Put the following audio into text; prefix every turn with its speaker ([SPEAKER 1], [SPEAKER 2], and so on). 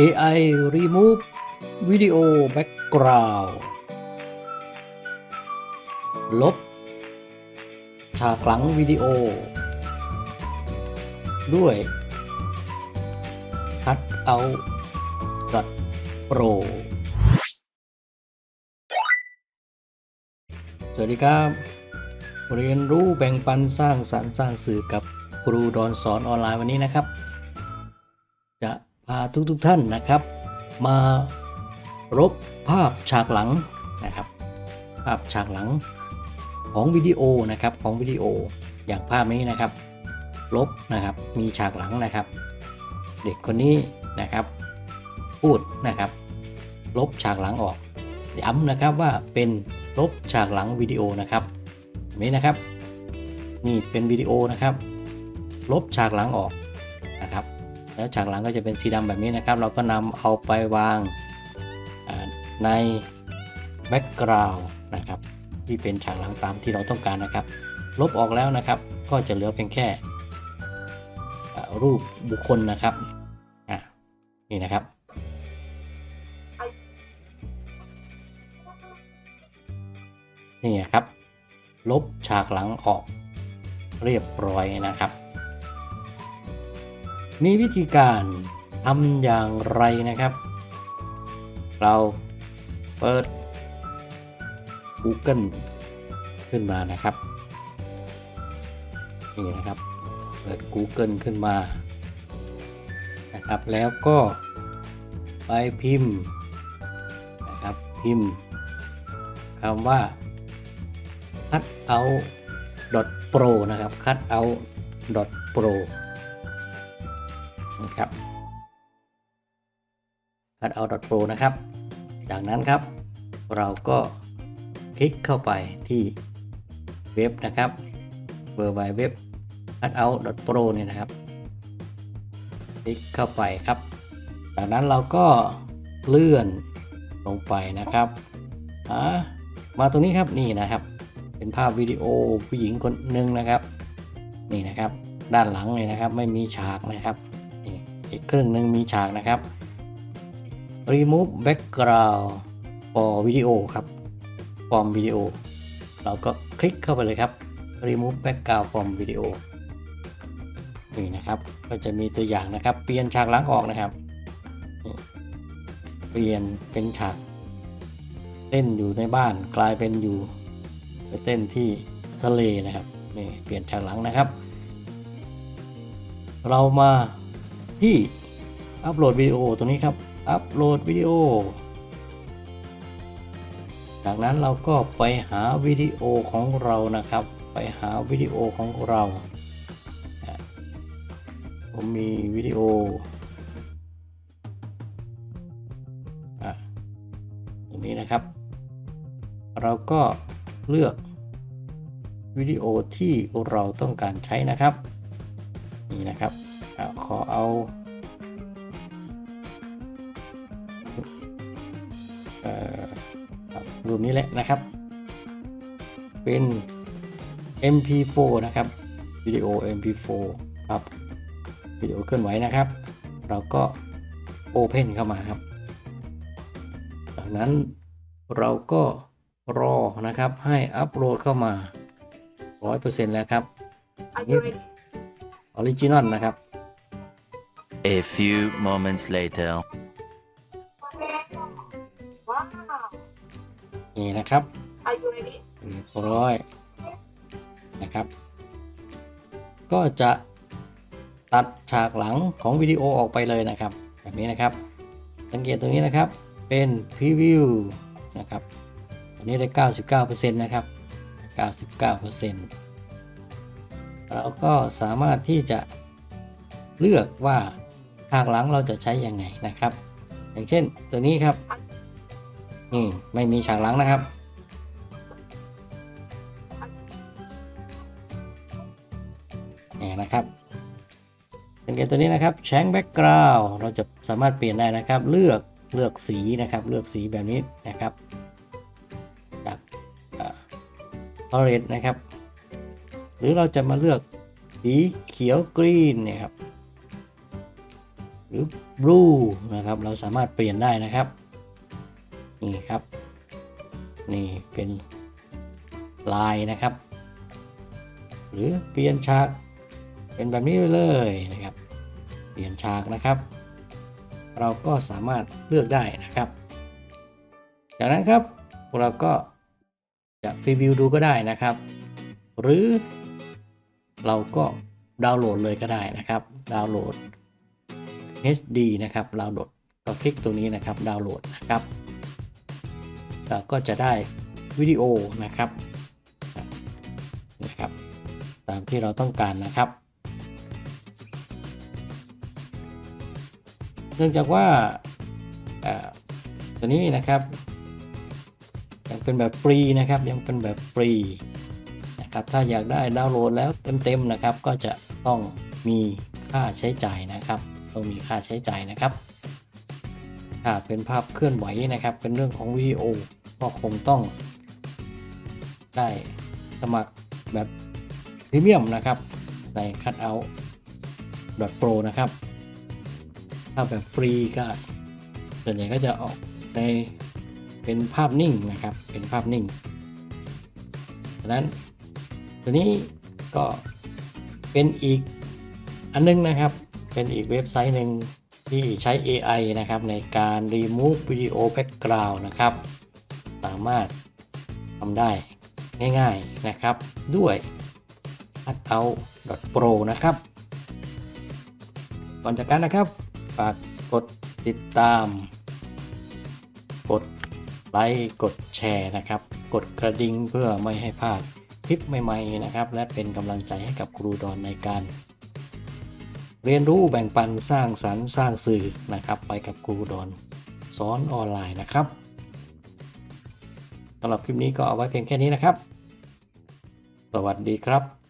[SPEAKER 1] AI remove video background ลบ ฉากหลังวิดีโอ ด้วย Cut out Pro สวัสดีครับ เรียนรู้แบ่งปันสร้างสรรค์สร้างสื่อกับครูดอนสอนออนไลน์วันนี้นะครับ พาทุกๆทท่านนะครับ มาลบภาพฉากหลังนะครับ ภาพฉากหลังของวิดีโอนะครับของวิดีโออย่างภาพนี้นะครับ ลบนะครับมีฉากหลังนะครับ เด็กคนนี้นะครับ พูดนะครับ ลบฉากหลังออกย้ำนะครับว่าเป็นลบฉากหลังวิดีโอนะครับแบบนี้นะครับ นี่เป็นวิดีโอนะครับ ลบฉากหลังออกนะครับ แล้วฉากหลังก็จะเป็นสีดำแบบนี้นะครับ เราก็นำเอาไปวางในแบ็กกราวน์นะครับ ที่เป็นฉากหลังตามที่เราต้องการนะครับ ลบออกแล้วนะครับ ก็จะเหลือเพียงแค่รูปบุคคลนะครับนี่นะครับนี่ครับ ลบฉากหลังออกเรียบร้อยนะครับ มีวิธีการทำอย่างไรนะครับ เราเปิด Google ขึ้นมานะครับ นี่นะครับ เปิด Google ขึ้นมานะครับ แล้วก็ไปพิมพ์นะครับพิมพ์คำว่า cut out pro นะครับ cut out pro นะครับ cut out pro นะครับ จากนั้นครับ เราก็คลิกเข้าไปที่เว็บนะครับ w w w cut out pro เนี่ยนะครับ คลิกเข้าไปครับ จากนั้นเราก็เลื่อนลงไปนะครับอ่ามาตรงนี้ครับนี่นะครับ เป็นภาพวิดีโอผู้หญิงคนหนึ่งนะครับ นี่นะครับ ด้านหลังเลยนะครับ ไม่มีฉากนะครับ อีกครึ่งหนึ่งมีฉากนะครับ remove background for video ครับ from video เราก็คลิกเข้าไปเลยครับ remove background from video นี่นะครับ ก็จะมีตัวอย่างนะครับ เปลี่ยนฉากหลังออกนะครับ เปลี่ยนเป็นฉากเต้นอยู่ในบ้านกลายเป็นอยู่ไปเต้นที่ทะเลนะครับนี่เปลี่ยนฉากหลังนะครับ เรามา ที่อัปโหลดวิดีโอตรงนี้ครับ อัปโหลดวิดีโอ จากนั้นเราก็ไปหาวิดีโอของเรานะครับ ไปหาวิดีโอของเรา ผมมีวิดีโออะตรงนี้นะครับ เราก็เลือกวิดีโอที่เราต้องการใช้นะครับ นี่นะครับ ขอเอาเอ่อครับรูปนี้แหละนะครับ เป็น MP4 นะครับวิดีโอ MP4 ครับวิดีโอเคลื่อนไหวนะครับ เราก็ Open เข้ามาครับ จากนั้นเราก็รอนะครับให้อัปโหลดเข้ามา 100%แล้วครับ
[SPEAKER 2] Are you ready?
[SPEAKER 1] ออริจินอลนะครับ
[SPEAKER 3] A few moments later.
[SPEAKER 2] Wow.
[SPEAKER 1] นี่นะครับ
[SPEAKER 2] Are you ready?
[SPEAKER 1] เรียบร้อยนะครับ ก็จะตัดฉากหลังของวิดีโอออกไปเลยนะครับ แบบนี้นะครับ สังเกตตรงนี้นะครับเป็นพรีวิวนะครับอันนี้ได้ 99%นะครับ 99%เราก็สามารถที่จะเลือกว่า ฉากหลังเราจะใช้ยังไงนะครับ อย่างเช่นตัวนี้ครับนี่ไม่มีฉากหลังนะครับ นี่นะครับสังเกตตัวนี้นะครับแชงแบ็กกราวเราจะสามารถเปลี่ยนได้นะครับ เลือกเลือกสีนะครับ เลือกสีแบบนี้นะครับจากพาเลตนะครับ หรือเราจะมาเลือกสีเขียวกรีนเนี่ยครับ หรือ blue นะครับ เราสามารถเปลี่ยนได้นะครับ นี่ครับ นี่เป็นลายนะครับ หรือเปลี่ยนฉากเป็นแบบนี้ไปเลยนะครับ เปลี่ยนฉากนะครับ เราก็สามารถเลือกได้นะครับ จากนั้นครับเราก็จะพรีวิวดูก็ได้นะครับ หรือเราก็ดาวน์โหลดเลยก็ได้นะครับ ดาวน์โหลด HD นะครับดาวน์โหลดก็คลิกตรงนี้นะครับดาวน์โหลดนะครับเราก็จะได้วิดีโอนะครับนะครับ ตามที่เราต้องการนะครับ เนื่องจากว่าตัวนี้นะครับ ยังเป็นแบบฟรีนะครับยังเป็นแบบฟรีนะครับถ้าอยากได้ดาวน์โหลดแล้วเต็มๆนะครับ ก็จะต้องมีค่าใช้จ่ายนะครับ ต้องมีค่าใช้จ่ายนะครับถ้าเป็นภาพเคลื่อนไหวนะครับ เป็นเรื่องของวิดีโอก็คงต้อง ได้สมัครแบบพรีเมียมนะครับ ใน Cutout Pro นะครับ ถ้าแบบฟรีก็ส่วนใหญ่ก็จะออกในเป็นภาพนิ่งนะครับ เป็นภาพนิ่งดังนั้นตัวนี้ก็เป็นอีกอันนึงนะครับ เป็นอีกเว็บไซต์หนึ่งที่ใช้ AI นะครับในการ remove video background นะครับ สามารถทำได้ง่ายๆนะครับ ด้วย cutout.pro นะครับ ก่อนจากกันนะครับ ฝากกดติดตาม กดไลค์กดแชร์นะครับ กดกระดิ่งเพื่อไม่ให้พลาดคลิปใหม่ๆนะครับ และเป็นกำลังใจให้กับครูดอนในการ เรียนรู้แบ่งปันสร้างสรรค์สร้างสื่อนะครับ ไปกับครูดอนสอนออนไลน์นะครับสำหรับคลิปนี้ก็เอาไว้เพียงแค่นี้นะครับ สวัสดีครับ